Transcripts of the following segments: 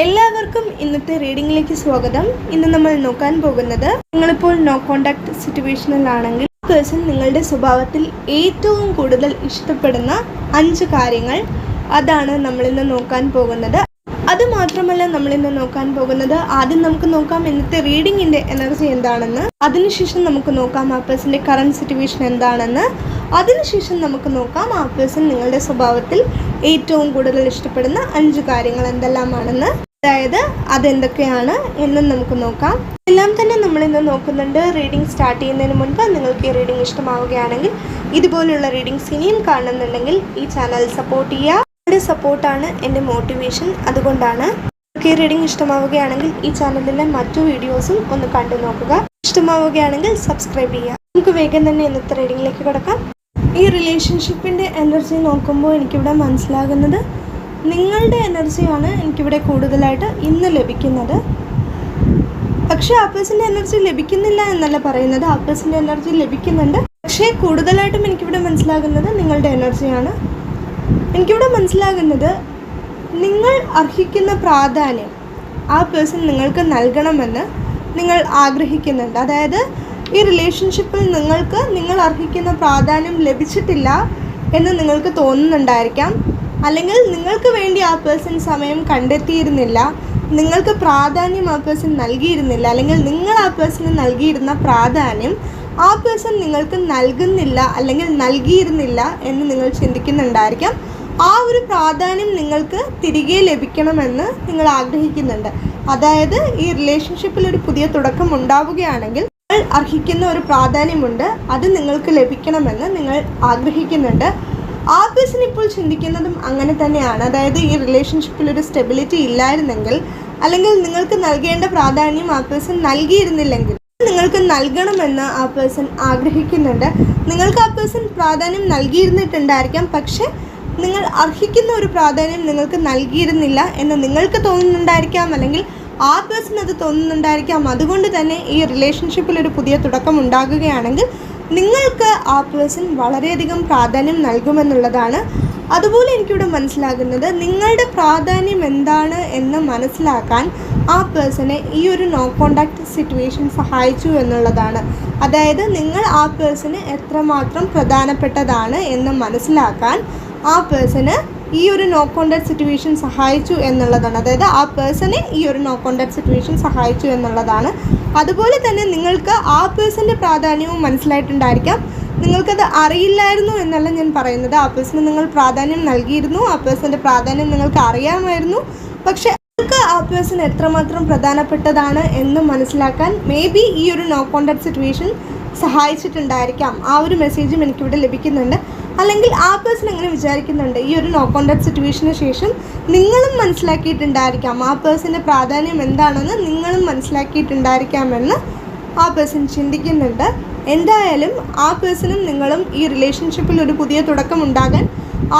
എല്ലാവർക്കും ഇന്നത്തെ റീഡിംഗിലേക്ക് സ്വാഗതം. ഇന്ന് നമ്മൾ നോക്കാൻ പോകുന്നത് നിങ്ങളിപ്പോൾ നോ കോണ്ടാക്ട് സിറ്റുവേഷനിലാണെങ്കിൽ പേഴ്സൺ നിങ്ങളുടെ സ്വഭാവത്തിൽ ഏറ്റവും കൂടുതൽ ഇഷ്ടപ്പെടുന്ന അഞ്ച് കാര്യങ്ങൾ അതാണ് നമ്മളിന്ന് നോക്കാൻ പോകുന്നത്. അത് മാത്രമല്ല നമ്മളിന്ന് നോക്കാൻ പോകുന്നത് ആദ്യം നമുക്ക് നോക്കാം ഇന്നത്തെ റീഡിങ്ങിന്റെ എനർജി എന്താണെന്ന്. അതിനുശേഷം നമുക്ക് നോക്കാം ആ പേഴ്സന്റെ കറണ്ട് സിറ്റുവേഷൻ എന്താണെന്ന്. അതിനുശേഷം നമുക്ക് നോക്കാം ആ പേഴ്സൺ നിങ്ങളുടെ സ്വഭാവത്തിൽ ഏറ്റവും കൂടുതൽ ഇഷ്ടപ്പെടുന്ന അഞ്ച് കാര്യങ്ങൾ എന്തെല്ലാമാണെന്ന്. അതായത് അതെന്തൊക്കെയാണ് എന്നും നമുക്ക് നോക്കാം. എല്ലാം തന്നെ നമ്മൾ ഇന്ന് നോക്കുന്നുണ്ട്. റീഡിംഗ് സ്റ്റാർട്ട് ചെയ്യുന്നതിന് മുൻപ് നിങ്ങൾക്ക് ഈ റീഡിംഗ് ഇഷ്ടമാവുകയാണെങ്കിൽ ഇതുപോലുള്ള റീഡിങ്സ് ഇനിയും കാണുന്നുണ്ടെങ്കിൽ ഈ ചാനൽ സപ്പോർട്ട് ചെയ്യുക. നിങ്ങളുടെ സപ്പോർട്ടാണ് എന്റെ മോട്ടിവേഷൻ അതുകൊണ്ടാണ് നിങ്ങൾക്ക് ഈ റീഡിംഗ് ഇഷ്ടമാവുകയാണെങ്കിൽ ഈ ചാനലിലെ മറ്റു വീഡിയോസും ഒന്ന് കണ്ടു നോക്കുക. ഇഷ്ടമാവുകയാണെങ്കിൽ സബ്സ്ക്രൈബ് ചെയ്യുക. നമുക്ക് വേഗം തന്നെ ഇന്നത്തെ റീഡിങ്ങിലേക്ക് കിടക്കാം. ഈ റിലേഷൻഷിപ്പിന്റെ എനർജി നോക്കുമ്പോൾ എനിക്കിവിടെ മനസ്സിലാകുന്നത് നിങ്ങളുടെ എനർജിയാണ് എനിക്കിവിടെ കൂടുതലായിട്ട് ഇന്ന് ലഭിക്കുന്നത്. പക്ഷേ ആപ്പേഴ്സിന്റെ എനർജി ലഭിക്കുന്നില്ല എന്നല്ല പറയുന്നത്. ആപ്പേഴ്സിന്റെ എനർജി ലഭിക്കുന്നുണ്ട്. പക്ഷേ കൂടുതലായിട്ടും എനിക്കിവിടെ മനസ്സിലാകുന്നത് നിങ്ങളുടെ എനർജിയാണ്. എനിക്കിവിടെ മനസ്സിലാകുന്നത് നിങ്ങൾ അർഹിക്കുന്ന പ്രാധാന്യം ആ പേഴ്സൺ നിങ്ങൾക്ക് നൽകണമെന്ന് നിങ്ങൾ ആഗ്രഹിക്കുന്നുണ്ട്. അതായത് ഈ റിലേഷൻഷിപ്പിൽ നിങ്ങൾക്ക് നിങ്ങൾ അർഹിക്കുന്ന പ്രാധാന്യം ലഭിച്ചിട്ടില്ല എന്ന് നിങ്ങൾക്ക് തോന്നുന്നുണ്ടായിരിക്കാം. അല്ലെങ്കിൽ നിങ്ങൾക്ക് വേണ്ടി ആ പേഴ്സൺ സമയം കണ്ടെത്തിയിരുന്നില്ല നിങ്ങൾക്ക് പ്രാധാന്യം ആ പേഴ്സൺ നൽകിയിരുന്നില്ല അല്ലെങ്കിൽ നിങ്ങൾ ആ പേഴ്സണ് നൽകിയിരുന്ന പ്രാധാന്യം ആ പേഴ്സൺ നിങ്ങൾക്ക് നൽകുന്നില്ല അല്ലെങ്കിൽ നൽകിയിരുന്നില്ല എന്ന് നിങ്ങൾ ചിന്തിക്കുന്നുണ്ടായിരിക്കാം. ആ ഒരു പ്രാധാന്യം നിങ്ങൾക്ക് തിരികെ ലഭിക്കണമെന്ന് നിങ്ങൾ ആഗ്രഹിക്കുന്നുണ്ട്. അതായത് ഈ റിലേഷൻഷിപ്പിൽ ഒരു പുതിയ തുടക്കം ഉണ്ടാവുകയാണെങ്കിൽ നിങ്ങൾ അർഹിക്കുന്ന ഒരു പ്രാധാന്യമുണ്ട് അത് നിങ്ങൾക്ക് ലഭിക്കണമെന്ന് നിങ്ങൾ ആഗ്രഹിക്കുന്നുണ്ട്. ആ പേഴ്സൺ ഇപ്പോൾ ചിന്തിക്കുന്നതും അങ്ങനെ തന്നെയാണ്. അതായത് ഈ റിലേഷൻഷിപ്പിൽ ഒരു സ്റ്റെബിലിറ്റി ഇല്ലായിരുന്നെങ്കിൽ അല്ലെങ്കിൽ നിങ്ങൾക്ക് നൽകേണ്ട പ്രാധാന്യം ആ പേഴ്സൺ നൽകിയിരുന്നില്ലെങ്കിൽ നിങ്ങൾക്ക് നൽകണമെന്ന് ആ പേഴ്സൺ ആഗ്രഹിക്കുന്നുണ്ട്. നിങ്ങൾക്ക് ആ പേഴ്സൺ പ്രാധാന്യം നൽകിയിരുന്നിട്ടുണ്ടായിരിക്കാം. പക്ഷേ നിങ്ങൾ അർഹിക്കുന്ന ഒരു പ്രാധാന്യം നിങ്ങൾക്ക് നൽകിയിരുന്നില്ല എന്ന് നിങ്ങൾക്ക് തോന്നുന്നുണ്ടായിരിക്കാം. അല്ലെങ്കിൽ ആ പേഴ്സൺ അത് തോന്നുന്നുണ്ടായിരിക്കാം. അതുകൊണ്ട് തന്നെ ഈ റിലേഷൻഷിപ്പിൽ ഒരു പുതിയ തുടക്കം ഉണ്ടാകുകയാണെങ്കിൽ നിങ്ങൾക്ക് ആ പേഴ്സൺ വളരെയധികം പ്രാധാന്യം നൽകുമെന്നുള്ളതാണ്. അതുപോലെ എനിക്കിവിടെ മനസ്സിലാകുന്നത് നിങ്ങളുടെ പ്രാധാന്യം എന്താണ് എന്ന് മനസ്സിലാക്കാൻ ആ പേഴ്സണെ ഈ ഒരു നോ കോണ്ടാക്ട് സിറ്റുവേഷൻ സഹായിച്ചു എന്നുള്ളതാണ്. അതായത് നിങ്ങൾ ആ പേഴ്സണ് എത്രമാത്രം പ്രധാനപ്പെട്ടതാണ് എന്ന് മനസ്സിലാക്കാൻ ആ പേഴ്സണ് ഈ ഒരു നോ കോണ്ടാക്ട് സിറ്റുവേഷൻ സഹായിച്ചു എന്നുള്ളതാണ്. അതായത് ആ പേഴ്സണെ ഈ ഒരു നോ കോണ്ടാക്ട് സിറ്റുവേഷൻ സഹായിച്ചു എന്നുള്ളതാണ് അതുപോലെ തന്നെ നിങ്ങൾക്ക് ആ പേഴ്സന്റെ പ്രാധാന്യവും മനസ്സിലായിട്ടുണ്ടായിരിക്കാം. നിങ്ങൾക്കത് അറിയില്ലായിരുന്നു എന്നല്ല ഞാൻ പറയുന്നത്. ആ പേഴ്സണ് നിങ്ങൾ പ്രാധാന്യം നൽകിയിരുന്നു. ആ പേഴ്സന്റെ പ്രാധാന്യം നിങ്ങൾക്ക് അറിയാമായിരുന്നു. പക്ഷേ നിങ്ങൾക്ക് ആ പേഴ്സൺ എത്രമാത്രം പ്രധാനപ്പെട്ടതാണ് എന്ന് മനസ്സിലാക്കാൻ മേ ബി ഈ ഒരു നോ കോണ്ടാക്ട് സിറ്റുവേഷൻ സഹായിച്ചിട്ടുണ്ടായിരിക്കാം. ആ ഒരു മെസ്സേജും എനിക്കിവിടെ ലഭിക്കുന്നുണ്ട്. അല്ലെങ്കിൽ ആ പേഴ്സൺ എങ്ങനെ വിചാരിക്കുന്നുണ്ട്? ഈ ഒരു നോ കോണ്ടാക്ട് സിറ്റുവേഷന് ശേഷം നിങ്ങളും മനസ്സിലാക്കിയിട്ടുണ്ടായിരിക്കാം. ആ പേഴ്സന്റെ പ്രാധാന്യം എന്താണെന്ന് നിങ്ങളും മനസ്സിലാക്കിയിട്ടുണ്ടായിരിക്കാമെന്ന് ആ പേഴ്സൺ ചിന്തിക്കുന്നുണ്ട്. എന്തായാലും ആ പേഴ്സണും നിങ്ങളും ഈ റിലേഷൻഷിപ്പിൽ ഒരു പുതിയ തുടക്കം ഉണ്ടാകാൻ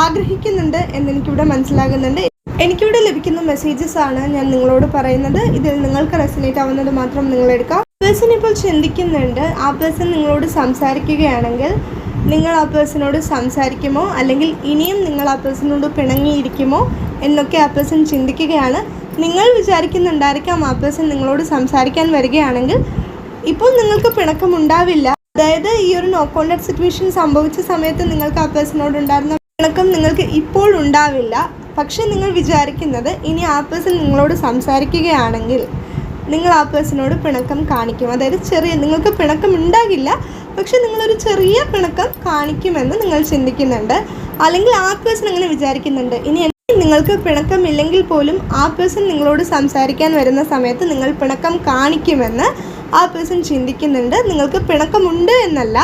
ആഗ്രഹിക്കുന്നുണ്ട് എന്നെനിക്കിവിടെ മനസ്സിലാകുന്നുണ്ട്. എനിക്കിവിടെ ലഭിക്കുന്ന മെസ്സേജസ് ആണ് ഞാൻ നിങ്ങളോട് പറയുന്നത്. ഇതിൽ നിങ്ങൾക്ക് റെസിനേറ്റ് ആവുന്നത് മാത്രം നിങ്ങൾ എടുക്കാം പേഴ്സൺ ഇപ്പോൾ ചിന്തിക്കുന്നുണ്ട്. ആ പേഴ്സൺ നിങ്ങളോട് സംസാരിക്കുകയാണെങ്കിൽ നിങ്ങൾ ആ പേഴ്സണോട് സംസാരിക്കുമോ? അല്ലെങ്കിൽ ഇനിയും നിങ്ങൾ ആ പേഴ്സണോട് പിണങ്ങിയിരിക്കുമോ? എന്നൊക്കെ ആ പേഴ്സൺ ചിന്തിക്കുകയാണ്. നിങ്ങൾ വിചാരിക്കുന്നുണ്ടായിരിക്കാം ആ പേഴ്സൺ നിങ്ങളോട് സംസാരിക്കാൻ വരികയാണെങ്കിൽ. ഇപ്പോൾ നിങ്ങൾക്ക് പിണക്കമുണ്ടാവില്ല. അതായത് ഈ ഒരു നോ കോണ്ടാക്ട് സിറ്റുവേഷൻ സംഭവിച്ച സമയത്ത് നിങ്ങൾക്ക് ആ പേഴ്സണോട് ഉണ്ടായിരുന്ന പിണക്കം നിങ്ങൾക്ക് ഇപ്പോൾ ഉണ്ടാവില്ല. പക്ഷെ നിങ്ങൾ വിചാരിക്കുന്നത് ഇനി ആ പേഴ്സൺ നിങ്ങളോട് സംസാരിക്കുകയാണെങ്കിൽ നിങ്ങൾ ആ പേഴ്സണോട് പിണക്കം കാണിക്കും. അതായത് ചെറിയ നിങ്ങൾക്ക് പിണക്കം ഉണ്ടാകില്ല. പക്ഷെ നിങ്ങളൊരു ചെറിയ പിണക്കം കാണിക്കുമെന്ന് നിങ്ങൾ ചിന്തിക്കുന്നുണ്ട്. അല്ലെങ്കിൽ ആ പേഴ്സൺ അങ്ങനെ വിചാരിക്കുന്നുണ്ട്. ഇനി നിങ്ങൾക്ക് പിണക്കമില്ലെങ്കിൽ പോലും ആ പേഴ്സൺ നിങ്ങളോട് സംസാരിക്കാൻ വരുന്ന സമയത്ത് നിങ്ങൾ പിണക്കം കാണിക്കുമെന്ന് ആ പേഴ്സൺ ചിന്തിക്കുന്നുണ്ട്. നിങ്ങൾക്ക് പിണക്കമുണ്ട് എന്നല്ല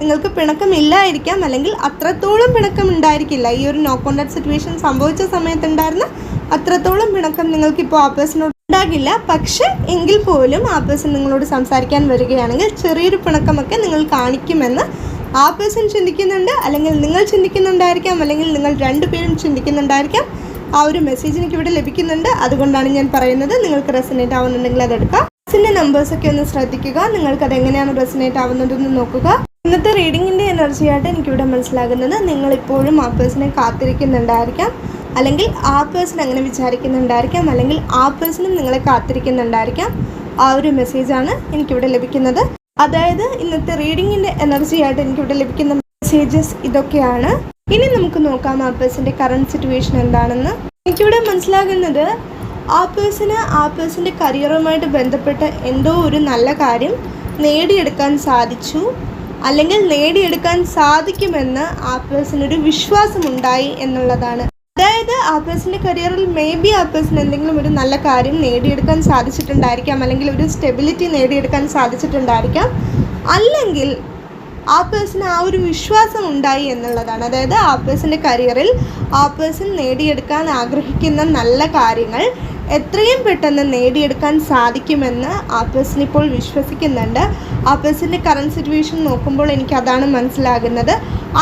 നിങ്ങൾക്ക് പിണക്കമില്ലായിരിക്കാം. അല്ലെങ്കിൽ അത്രത്തോളം പിണക്കം ഉണ്ടായിരിക്കില്ല ഈ ഒരു നോ കോൺടാക്ട് സിറ്റുവേഷൻ സംഭവിച്ച സമയത്തുണ്ടായിരുന്ന അത്രത്തോളം പിണക്കം നിങ്ങൾക്കിപ്പോൾ ആ പേഴ്സണോട് ഉണ്ടാകില്ല. പക്ഷെ എങ്കിൽ പോലും ആ പേഴ്സൺ നിങ്ങളോട് സംസാരിക്കാൻ വരികയാണെങ്കിൽ ചെറിയൊരു പിണക്കമൊക്കെ നിങ്ങൾ കാണിക്കുമെന്ന് ആ പേഴ്സൺ ചിന്തിക്കുന്നുണ്ട്. അല്ലെങ്കിൽ നിങ്ങൾ ചിന്തിക്കുന്നുണ്ടായിരിക്കാം. അല്ലെങ്കിൽ നിങ്ങൾ രണ്ടുപേരും ചിന്തിക്കുന്നുണ്ടായിരിക്കാം. ആ ഒരു മെസ്സേജ് എനിക്ക് ഇവിടെ ലഭിക്കുന്നുണ്ട്. അതുകൊണ്ടാണ് ഞാൻ പറയുന്നത്. നിങ്ങൾക്ക് റെസനേറ്റ് ആവുന്നുണ്ടെങ്കിൽ അതെടുക്കാം ബസ്സിന്റെ നമ്പേഴ്സൊക്കെ ഒന്ന് ശ്രദ്ധിക്കുക. നിങ്ങൾക്കത് എങ്ങനെയാണ് റെസനേറ്റ് ആവുന്നതെന്ന് നോക്കുക. ഇന്നത്തെ റീഡിങ്ങിന്റെ എനർജിയായിട്ട് എനിക്കിവിടെ മനസ്സിലാകുന്നത് നിങ്ങൾ ഇപ്പോഴും ആ പേഴ്സണെ കാത്തിരിക്കുന്നുണ്ടായിരിക്കാം. അല്ലെങ്കിൽ ആ പേഴ്സൺ അങ്ങനെ വിചാരിക്കുന്നുണ്ടായിരിക്കാം അല്ലെങ്കിൽ ആ പേഴ്സണും നിങ്ങളെ കാത്തിരിക്കുന്നുണ്ടായിരിക്കാം. ആ ഒരു മെസ്സേജാണ് എനിക്കിവിടെ ലഭിക്കുന്നത്. അതായത് ഇന്നത്തെ റീഡിങ്ങിന്റെ എനർജി ആയിട്ട് എനിക്കിവിടെ ലഭിക്കുന്ന മെസ്സേജസ് ഇതൊക്കെയാണ്. ഇനി നമുക്ക് നോക്കാം ആ പേഴ്സന്റെ കറണ്ട് സിറ്റുവേഷൻ എന്താണെന്ന്. എനിക്കിവിടെ മനസ്സിലാകുന്നത് ആ പേഴ്സണ് ആ പേഴ്സന്റെ കരിയറുമായിട്ട് ബന്ധപ്പെട്ട എന്തോ ഒരു നല്ല കാര്യം നേടിയെടുക്കാൻ സാധിച്ചു. അല്ലെങ്കിൽ നേടിയെടുക്കാൻ സാധിക്കുമെന്ന് ആ പേഴ്സണൊരു വിശ്വാസമുണ്ടായി എന്നുള്ളതാണ് അതായത് ആ പേഴ്സന്റെ കരിയറിൽ മേ ബി ആ പേഴ്സൺ എന്തെങ്കിലും ഒരു നല്ല കാര്യം നേടിയെടുക്കാൻ സാധിച്ചിട്ടുണ്ടായിരിക്കാം അല്ലെങ്കിൽ ഒരു സ്റ്റെബിലിറ്റി നേടിയെടുക്കാൻ സാധിച്ചിട്ടുണ്ടായിരിക്കാം. അല്ലെങ്കിൽ ആ പേഴ്സണ് ആ ഒരു വിശ്വാസം ഉണ്ടായി എന്നുള്ളതാണ്. അതായത് ആ പേഴ്സന്റെ കരിയറിൽ ആ പേഴ്സൺ നേടിയെടുക്കാൻ ആഗ്രഹിക്കുന്ന നല്ല കാര്യങ്ങൾ എത്രയും പെട്ടെന്ന് നേടിയെടുക്കാൻ സാധിക്കുമെന്ന് ആപ്പേഴ്സിന് ഇപ്പോൾ വിശ്വസിക്കുന്നുണ്ട്. ആപ്പേഴ്സിന്റെ പേഴ്സന്റെ കറണ്ട് സിറ്റുവേഷൻ നോക്കുമ്പോൾ എനിക്ക് അതാണ് മനസ്സിലാകുന്നത്.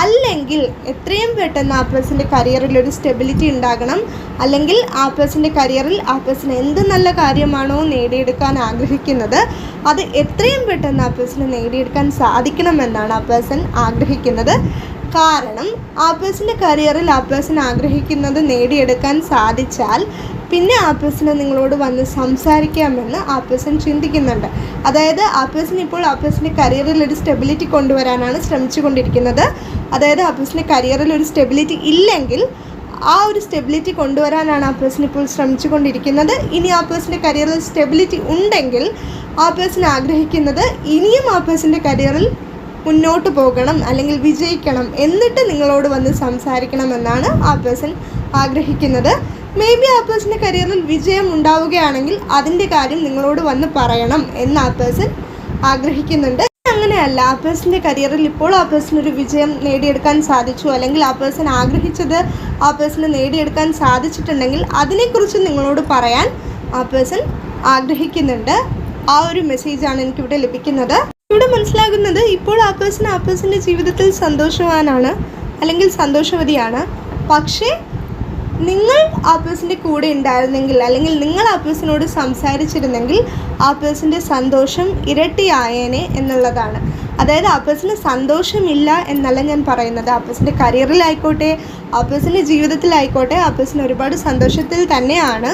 അല്ലെങ്കിൽ എത്രയും പെട്ടെന്ന് ആപ്പേഴ്സിന്റെ കരിയറിൽ ഒരു സ്റ്റെബിലിറ്റി ഉണ്ടാകണം. അല്ലെങ്കിൽ ആപ്പേഴ്സിന്റെ കരിയറിൽ ആപ്പേഴ്സിന് എന്ത് നല്ല കാര്യമാണോ നേടിയെടുക്കാൻ ആഗ്രഹിക്കുന്നത്. അത് എത്രയും പെട്ടെന്ന് ആപ്പേഴ്സിന് നേടിയെടുക്കാൻ സാധിക്കണമെന്നാണ് ആ പേഴ്സൺ ആഗ്രഹിക്കുന്നത്. കാരണം ആപ്പേഴ്സിന്റെ കരിയറിൽ ആപ്പേഴ്സിന് ആഗ്രഹിക്കുന്നത് നേടിയെടുക്കാൻ സാധിച്ചാൽ പിന്നെ ആ പേഴ്സണ് നിങ്ങളോട് വന്ന് സംസാരിക്കാമെന്ന് ആ പേഴ്സൺ ചിന്തിക്കുന്നുണ്ട്. അതായത് ആ പേഴ്സൺ ഇപ്പോൾ ആ പേഴ്സന്റെ കരിയറിൽ ഒരു സ്റ്റെബിലിറ്റി കൊണ്ടുവരാനാണ് ശ്രമിച്ചു കൊണ്ടിരിക്കുന്നത് അതായത് ആ പേഴ്സന്റെ കരിയറിൽ ഒരു സ്റ്റെബിലിറ്റി ഇല്ലെങ്കിൽ ആ ഒരു സ്റ്റെബിലിറ്റി കൊണ്ടുവരാനാണ് ആ പേഴ്സൺ ഇപ്പോൾ ശ്രമിച്ചു കൊണ്ടിരിക്കുന്നത് ഇനി ആ പേഴ്സന്റെ കരിയറിൽ സ്റ്റെബിലിറ്റി ഉണ്ടെങ്കിൽ ആ പേഴ്സൺ ആഗ്രഹിക്കുന്നത് ഇനിയും ആ പേഴ്സന്റെ കരിയറിൽ മുന്നോട്ട് പോകണം അല്ലെങ്കിൽ വിജയിക്കണം എന്നിട്ട് നിങ്ങളോട് വന്ന് സംസാരിക്കണമെന്നാണ് ആ പേഴ്സൺ ആഗ്രഹിക്കുന്നത്. മേ ബി ആ പേഴ്സന്റെ കരിയറിൽ വിജയം ഉണ്ടാവുകയാണെങ്കിൽ അതിന്റെ കാര്യം നിങ്ങളോട് വന്ന് പറയണം എന്ന് ആ പേഴ്സൺ ആഗ്രഹിക്കുന്നുണ്ട്. അങ്ങനെയല്ല ആ പേഴ്സന്റെ കരിയറിൽ ഇപ്പോൾ ആ പേഴ്സൺ ഒരു വിജയം നേടിയെടുക്കാൻ സാധിച്ചു. അല്ലെങ്കിൽ ആ പേഴ്സൺ ആഗ്രഹിച്ചത് ആ പേഴ്സണ് നേടിയെടുക്കാൻ സാധിച്ചിട്ടുണ്ടെങ്കിൽ അതിനെക്കുറിച്ച് നിങ്ങളോട് പറയാൻ ആ പേഴ്സൺ ആഗ്രഹിക്കുന്നുണ്ട്. ആ ഒരു മെസ്സേജാണ് എനിക്കിവിടെ ലഭിക്കുന്നത്. ഇവിടെ മനസ്സിലാകുന്നത് ഇപ്പോൾ ആ പേഴ്സൺ ആ പേഴ്സന്റെ ജീവിതത്തിൽ സന്തോഷവാനാണ് അല്ലെങ്കിൽ സന്തോഷവതിയാണ്. പക്ഷേ നിങ്ങൾ ആ പേഴ്സന്റെ കൂടെ ഉണ്ടായിരുന്നെങ്കിൽ അല്ലെങ്കിൽ നിങ്ങൾ ആ പേഴ്സണോട് സംസാരിച്ചിരുന്നെങ്കിൽ ആ പേഴ്സന്റെ സന്തോഷം ഇരട്ടിയായേനെ എന്നുള്ളതാണ്. അതായത് ആ പേഴ്സന് സന്തോഷമില്ല എന്നല്ല ഞാൻ പറയുന്നത്. ആ പേഴ്സന്റെ കരിയറിലായിക്കോട്ടെ ആ പേഴ്സന്റെ ജീവിതത്തിലായിക്കോട്ടെ ആ പേഴ്സൺ ഒരുപാട് സന്തോഷത്തിൽ തന്നെയാണ്.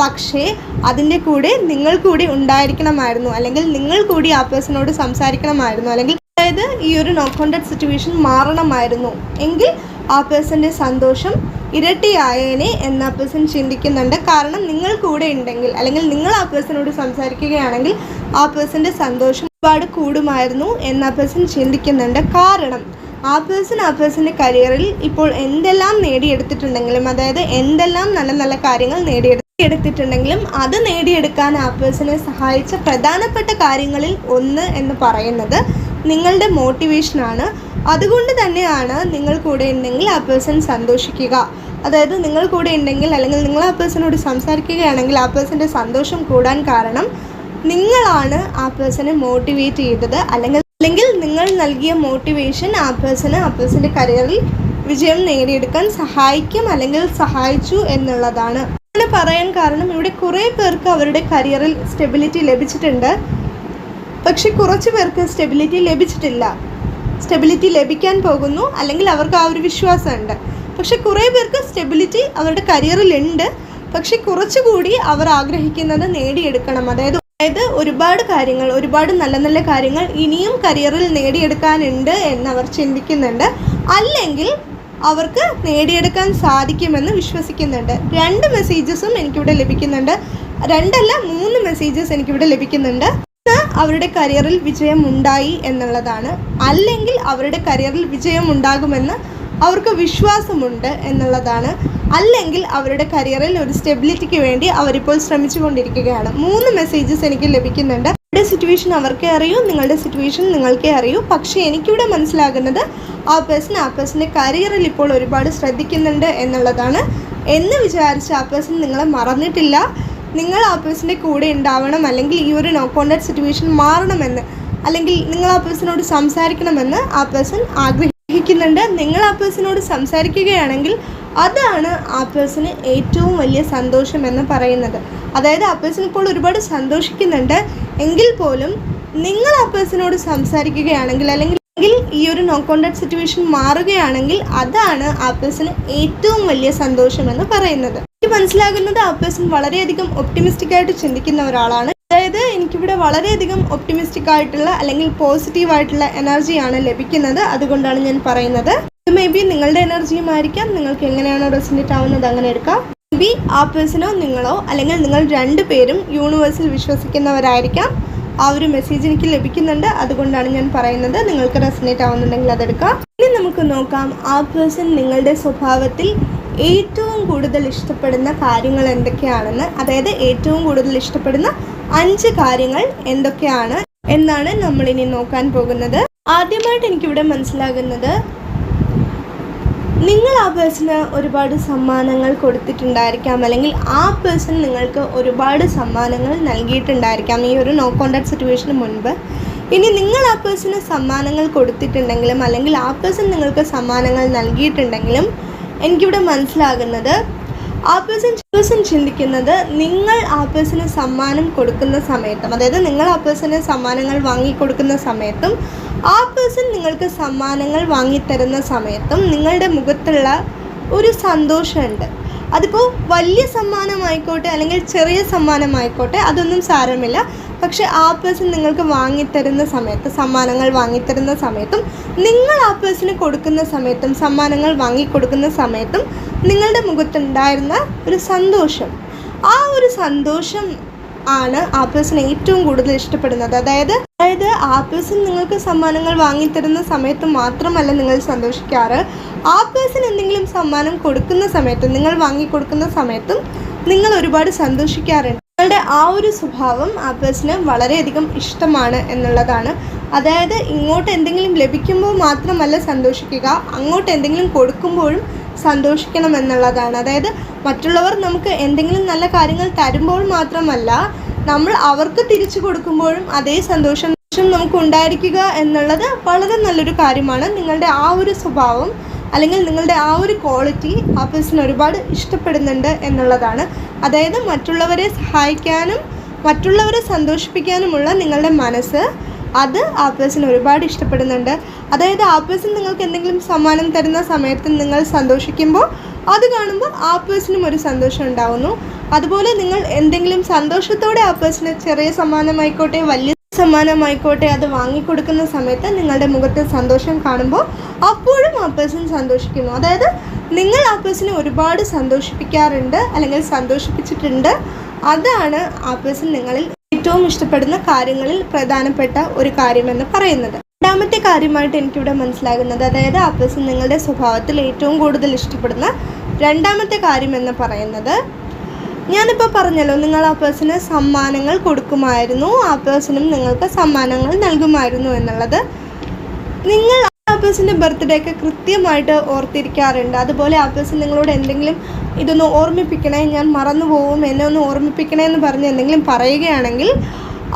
പക്ഷേ അതിന്റെ കൂടെ നിങ്ങൾ കൂടി ഉണ്ടായിരിക്കണമായിരുന്നു. അല്ലെങ്കിൽ നിങ്ങൾ കൂടി ആ പേഴ്സണോട് സംസാരിക്കണമായിരുന്നു. അല്ലെങ്കിൽ അതായത് ഈ ഒരു നോ കോണ്ടാക്ട് സിറ്റുവേഷൻ മാറണമായിരുന്നു. എങ്കിൽ ആ പേഴ്സന്റെ സന്തോഷം ഇരട്ടിയായേനെ എന്ന ആ പേഴ്സൺ ചിന്തിക്കുന്നുണ്ട്. കാരണം നിങ്ങൾ കൂടെ ഉണ്ടെങ്കിൽ അല്ലെങ്കിൽ നിങ്ങൾ ആ പേഴ്സണോട് സംസാരിക്കുകയാണെങ്കിൽ ആ പേഴ്സന്റെ സന്തോഷം ഒരുപാട് കൂടുമായിരുന്നു എന്ന് ആ പേഴ്സൺ ചിന്തിക്കുന്നുണ്ട്. കാരണം ആ പേഴ്സൺ ആ പേഴ്സന്റെ കരിയറിൽ ഇപ്പോൾ എന്തെല്ലാം നേടിയെടുത്തിട്ടുണ്ടെങ്കിലും അതായത് എന്തെല്ലാം നല്ല നല്ല കാര്യങ്ങൾ നേടിയെടുത്തു അത് നേടിയെടുക്കാൻ ആ പേഴ്സണെ സഹായിച്ച പ്രധാനപ്പെട്ട കാര്യങ്ങളിൽ ഒന്ന് എന്ന് പറയുന്നത് നിങ്ങളുടെ മോട്ടിവേഷനാണ് അതുകൊണ്ട് തന്നെയാണ് നിങ്ങൾ കൂടെ ഉണ്ടെങ്കിൽ ആ പേഴ്സൺ സന്തോഷിക്കുക. അതായത് നിങ്ങൾ കൂടെ ഉണ്ടെങ്കിൽ അല്ലെങ്കിൽ നിങ്ങൾ ആ പേഴ്സണോട് സംസാരിക്കുകയാണെങ്കിൽ ആ പേഴ്സന്റെ സന്തോഷം കൂടാൻ കാരണം നിങ്ങളാണ് ആ പേഴ്സണെ മോട്ടിവേറ്റ് ചെയ്തത്. അല്ലെങ്കിൽ അല്ലെങ്കിൽ നിങ്ങൾ നൽകിയ മോട്ടിവേഷൻ ആ പേഴ്സണ് ആ പേഴ്സന്റെ കരിയറിൽ വിജയം നേടിയെടുക്കാൻ സഹായിക്കും അല്ലെങ്കിൽ സഹായിച്ചു എന്നുള്ളതാണ്. അങ്ങനെ പറയാൻ കാരണം ഇവിടെ കുറേ പേർക്ക് അവരുടെ കരിയറിൽ സ്റ്റെബിലിറ്റി ലഭിച്ചിട്ടുണ്ട്. പക്ഷെ കുറച്ച് പേർക്ക് സ്റ്റെബിലിറ്റി ലഭിച്ചിട്ടില്ല. സ്റ്റെബിലിറ്റി ലഭിക്കാൻ പോകുന്നു അല്ലെങ്കിൽ അവർക്ക് ആ ഒരു വിശ്വാസമുണ്ട്. പക്ഷെ കുറേ പേർക്ക് സ്റ്റെബിലിറ്റി അവരുടെ കരിയറിലുണ്ട്. പക്ഷെ കുറച്ചുകൂടി അവർ ആഗ്രഹിക്കുന്നത് നേടിയെടുക്കണം. അതായത് അതായത് ഒരുപാട് കാര്യങ്ങൾ ഒരുപാട് നല്ല നല്ല കാര്യങ്ങൾ ഇനിയും കരിയറിൽ നേടിയെടുക്കാനുണ്ട് എന്ന് അവർ ചിന്തിക്കുന്നുണ്ട്. അല്ലെങ്കിൽ അവർക്ക് നേടിയെടുക്കാൻ സാധിക്കുമെന്ന് വിശ്വസിക്കുന്നുണ്ട്. രണ്ട് മെസ്സേജസും എനിക്കിവിടെ ലഭിക്കുന്നുണ്ട്. രണ്ടല്ല മൂന്ന് മെസ്സേജസ് എനിക്കിവിടെ ലഭിക്കുന്നുണ്ട്. അവരുടെ കരിയറിൽ വിജയം ഉണ്ടായി എന്നുള്ളതാണ്. അല്ലെങ്കിൽ അവരുടെ കരിയറിൽ വിജയം ഉണ്ടാകുമെന്ന് അവർക്ക് വിശ്വാസമുണ്ട് എന്നുള്ളതാണ്. അല്ലെങ്കിൽ അവരുടെ കരിയറിൽ ഒരു സ്റ്റെബിലിറ്റിക്ക് വേണ്ടി അവരിപ്പോൾ ശ്രമിച്ചുകൊണ്ടിരിക്കുകയാണ്. മൂന്ന് മെസ്സേജസ് എനിക്ക് ലഭിക്കുന്നുണ്ട്. അവരുടെ സിറ്റുവേഷൻ അവർക്കേ അറിയൂ നിങ്ങളുടെ സിറ്റുവേഷൻ നിങ്ങൾക്കേ അറിയൂ. പക്ഷേ എനിക്കിവിടെ മനസ്സിലാകുന്നത് ആ പേഴ്സൺ ആ പേഴ്സന്റെ കരിയറിൽ ഇപ്പോൾ ഒരുപാട് ശ്രദ്ധിക്കുന്നുണ്ട് എന്നുള്ളതാണ്. എന്ന് വിചാരിച്ച് ആ പേഴ്സൺ നിങ്ങളെ മറന്നിട്ടില്ല. നിങ്ങൾ ആ പേഴ്സന്റെ കൂടെ ഉണ്ടാവണം അല്ലെങ്കിൽ ഈ ഒരു നോ കോണ്ടാക്ട് സിറ്റുവേഷൻ മാറണമെന്ന് അല്ലെങ്കിൽ നിങ്ങൾ ആ പേഴ്സണോട് സംസാരിക്കണമെന്ന് ആ പേഴ്സൺ ആഗ്രഹിക്കുന്നുണ്ട്. നിങ്ങൾ ആ പേഴ്സണോട് സംസാരിക്കുകയാണെങ്കിൽ അതാണ് ആ പേഴ്സന് ഏറ്റവും വലിയ സന്തോഷം എന്ന് പറയുന്നത്. അതായത് ആ പേഴ്സൺ ഇപ്പോൾ ഒരുപാട് സന്തോഷിക്കുന്നുണ്ട്. എങ്കിൽ പോലും നിങ്ങൾ ആ പേഴ്സണോട് സംസാരിക്കുകയാണെങ്കിൽ അല്ലെങ്കിൽ ഈ ഒരു നോ കോണ്ടാക്ട് സിറ്റുവേഷൻ മാറുകയാണെങ്കിൽ അതാണ് ആ പേഴ്സന് ഏറ്റവും വലിയ സന്തോഷമെന്ന് പറയുന്നത്. എനിക്ക് മനസ്സിലാകുന്നത് ആ പേഴ്സൺ വളരെയധികം ഒപ്റ്റിമിസ്റ്റിക് ആയിട്ട് ചിന്തിക്കുന്ന ഒരാളാണ്. അതായത് എനിക്കിവിടെ വളരെയധികം ഒപ്റ്റിമിസ്റ്റിക് ആയിട്ടുള്ള അല്ലെങ്കിൽ പോസിറ്റീവ് ആയിട്ടുള്ള എനർജിയാണ് ലഭിക്കുന്നത്. അതുകൊണ്ടാണ് ഞാൻ പറയുന്നത്. മേ ബി നിങ്ങളുടെ എനർജിയും ആയിരിക്കാം. നിങ്ങൾക്ക് എങ്ങനെയാണോ റെസിനേറ്റ് ആവുന്നത് അങ്ങനെ എടുക്കാം. മേ ബി ആ പേഴ്സണോ നിങ്ങളോ അല്ലെങ്കിൽ നിങ്ങൾ രണ്ടു പേരും യൂണിവേഴ്സിൽ വിശ്വസിക്കുന്നവരായിരിക്കാം. ആ ഒരു മെസ്സേജ് എനിക്ക് ലഭിക്കുന്നുണ്ട്. അതുകൊണ്ടാണ് ഞാൻ പറയുന്നത് നിങ്ങൾക്ക് റെസിനേറ്റ് ആവുന്നുണ്ടെങ്കിൽ അതെടുക്കാം ഇനി നമുക്ക് നോക്കാം ആ പേഴ്സൺ നിങ്ങളുടെ സ്വഭാവത്തിൽ ഏറ്റവും കൂടുതൽ ഇഷ്ടപ്പെടുന്ന കാര്യങ്ങൾ എന്തൊക്കെയാണെന്ന് അതായത് ഏറ്റവും കൂടുതൽ ഇഷ്ടപ്പെടുന്ന അഞ്ച് കാര്യങ്ങൾ എന്തൊക്കെയാണ് എന്നാണ് നമ്മൾ ഇനി നോക്കാൻ പോകുന്നത്. ആദ്യമായിട്ട് എനിക്കിവിടെ മനസ്സിലാകുന്നത് നിങ്ങൾ ആ പേഴ്സണ് ഒരുപാട് സമ്മാനങ്ങൾ കൊടുത്തിട്ടുണ്ടായിരിക്കാം അല്ലെങ്കിൽ ആ പേഴ്സൺ നിങ്ങൾക്ക് ഒരുപാട് സമ്മാനങ്ങൾ നൽകിയിട്ടുണ്ടായിരിക്കാം ഈ ഒരു നോ കോണ്ടാക്ട് സിറ്റുവേഷന് മുൻപ്. ഇനി നിങ്ങൾ ആ പേഴ്സണ് സമ്മാനങ്ങൾ കൊടുത്തിട്ടുണ്ടെങ്കിലും അല്ലെങ്കിൽ ആ പേഴ്സൺ നിങ്ങൾക്ക് സമ്മാനങ്ങൾ നൽകിയിട്ടുണ്ടെങ്കിലും എനിക്കിവിടെ മനസ്സിലാകുന്നത് ആ പേഴ്സൺ പേഴ്സൺ ചിന്തിക്കുന്നത് നിങ്ങൾ ആ പേഴ്സണ് സമ്മാനം കൊടുക്കുന്ന സമയത്തും അതായത് നിങ്ങൾ ആ പേഴ്സണ് സമ്മാനങ്ങൾ വാങ്ങിക്കൊടുക്കുന്ന സമയത്തും ആ പേഴ്സൺ നിങ്ങൾക്ക് സമ്മാനങ്ങൾ വാങ്ങിത്തരുന്ന സമയത്തും നിങ്ങളുടെ മുഖത്തുള്ള ഒരു സന്തോഷമുണ്ട്. അതിപ്പോൾ വലിയ സമ്മാനമായിക്കോട്ടെ അല്ലെങ്കിൽ ചെറിയ സമ്മാനമായിക്കോട്ടെ അതൊന്നും സാരമില്ല. പക്ഷെ ആ പേഴ്സൺ നിങ്ങൾക്ക് വാങ്ങിത്തരുന്ന സമയത്ത് സമ്മാനങ്ങൾ വാങ്ങിത്തരുന്ന സമയത്തും നിങ്ങൾ ആ പേഴ്സണ് കൊടുക്കുന്ന സമയത്തും സമ്മാനങ്ങൾ വാങ്ങിക്കൊടുക്കുന്ന സമയത്തും നിങ്ങളുടെ മുഖത്തുണ്ടായിരുന്ന ഒരു സന്തോഷം. ആ ഒരു സന്തോഷം ആണ് ആ പേഴ്സൺ ഏറ്റവും കൂടുതൽ ഇഷ്ടപ്പെടുന്നത്. അതായത് അതായത് ആ പേഴ്സൺ നിങ്ങൾക്ക് സമ്മാനങ്ങൾ വാങ്ങിത്തരുന്ന സമയത്ത് മാത്രമല്ല നിങ്ങൾ സന്തോഷിക്കാറ്. ആ പേഴ്സൺ എന്തെങ്കിലും സമ്മാനം കൊടുക്കുന്ന സമയത്തും നിങ്ങൾ വാങ്ങിക്കൊടുക്കുന്ന സമയത്തും നിങ്ങൾ ഒരുപാട് സന്തോഷിക്കാറുണ്ട്. നിങ്ങളുടെ ആ ഒരു സ്വഭാവം ആ പേഴ്സണ് വളരെയധികം ഇഷ്ടമാണ് എന്നുള്ളതാണ്. അതായത് ഇങ്ങോട്ട് എന്തെങ്കിലും ലഭിക്കുമ്പോൾ മാത്രമല്ല സന്തോഷിക്കുക അങ്ങോട്ട് എന്തെങ്കിലും കൊടുക്കുമ്പോഴും സന്തോഷിക്കണം എന്നുള്ളതാണ്. അതായത് മറ്റുള്ളവർ നമുക്ക് എന്തെങ്കിലും നല്ല കാര്യങ്ങൾ തരുമ്പോൾ മാത്രമല്ല നമ്മൾ അവർക്ക് തിരിച്ചു കൊടുക്കുമ്പോഴും അതേ സന്തോഷം നമുക്ക് ഉണ്ടായിരിക്കുക എന്നുള്ളത് വളരെ നല്ലൊരു കാര്യമാണ്. നിങ്ങളുടെ ആ ഒരു സ്വഭാവം അല്ലെങ്കിൽ നിങ്ങളുടെ ആ ഒരു ക്വാളിറ്റി ആ പേഴ്സൺ ഒരുപാട് ഇഷ്ടപ്പെടുന്നുണ്ട് എന്നുള്ളതാണ്. അതായത് മറ്റുള്ളവരെ സഹായിക്കാനും മറ്റുള്ളവരെ സന്തോഷിപ്പിക്കാനുമുള്ള നിങ്ങളുടെ മനസ്സ് അത് ആ പേഴ്സൺ ഒരുപാട് ഇഷ്ടപ്പെടുന്നുണ്ട്. അതായത് ആ പേഴ്സൺ നിങ്ങൾക്ക് എന്തെങ്കിലും സമ്മാനം തരുന്ന സമയത്ത് നിങ്ങൾ സന്തോഷിക്കുമ്പോൾ അത് കാണുമ്പോൾ ആ പേഴ്സണും ഒരു സന്തോഷം ഉണ്ടാവുന്നു. അതുപോലെ നിങ്ങൾ എന്തെങ്കിലും സന്തോഷത്തോടെ ആ പേഴ്സണ് ചെറിയ സമ്മാനമായിക്കോട്ടെ വലിയ സമ്മാനമായിക്കോട്ടെ. അത് വാങ്ങിക്കൊടുക്കുന്ന സമയത്ത് നിങ്ങളുടെ മുഖത്ത് സന്തോഷം കാണുമ്പോൾ അപ്പോഴും ആ പേഴ്സൺ സന്തോഷിക്കുന്നു. അതായത് നിങ്ങൾ ആ പേഴ്സണെ ഒരുപാട് സന്തോഷിപ്പിക്കാറുണ്ട് അല്ലെങ്കിൽ സന്തോഷിപ്പിച്ചിട്ടുണ്ട്. അതാണ് ആ പേഴ്സൺ നിങ്ങളിൽ ഏറ്റവും ഇഷ്ടപ്പെടുന്ന കാര്യങ്ങളിൽ പ്രധാനപ്പെട്ട ഒരു കാര്യമെന്ന് പറയുന്നത്. രണ്ടാമത്തെ കാര്യമായിട്ട് എനിക്കിവിടെ മനസ്സിലാകുന്നത് അതായത് ആ പേഴ്സൺ നിങ്ങളുടെ സ്വഭാവത്തിൽ ഏറ്റവും കൂടുതൽ ഇഷ്ടപ്പെടുന്ന രണ്ടാമത്തെ കാര്യമെന്ന് പറയുന്നത് ഞാനിപ്പോൾ പറഞ്ഞല്ലോ നിങ്ങൾ ആ പേഴ്സന് സമ്മാനങ്ങൾ കൊടുക്കുമായിരുന്നു. ആ പേഴ്സണും നിങ്ങൾക്ക് സമ്മാനങ്ങൾ നൽകുമായിരുന്നു എന്നുള്ളത്. നിങ്ങൾ ആ പേഴ്സന്റെ ബർത്ത്ഡേ ഒക്കെ കൃത്യമായിട്ട് ഓർത്തിരിക്കാറുണ്ട്. അതുപോലെ ആ പേഴ്സൺ നിങ്ങളോട് എന്തെങ്കിലും ഇതൊന്ന് ഓർമ്മിപ്പിക്കണേ ഞാൻ മറന്നു പോകും എന്നെ ഒന്ന് ഓർമ്മിപ്പിക്കണേ എന്ന് പറഞ്ഞ് എന്തെങ്കിലും പറയുകയാണെങ്കിൽ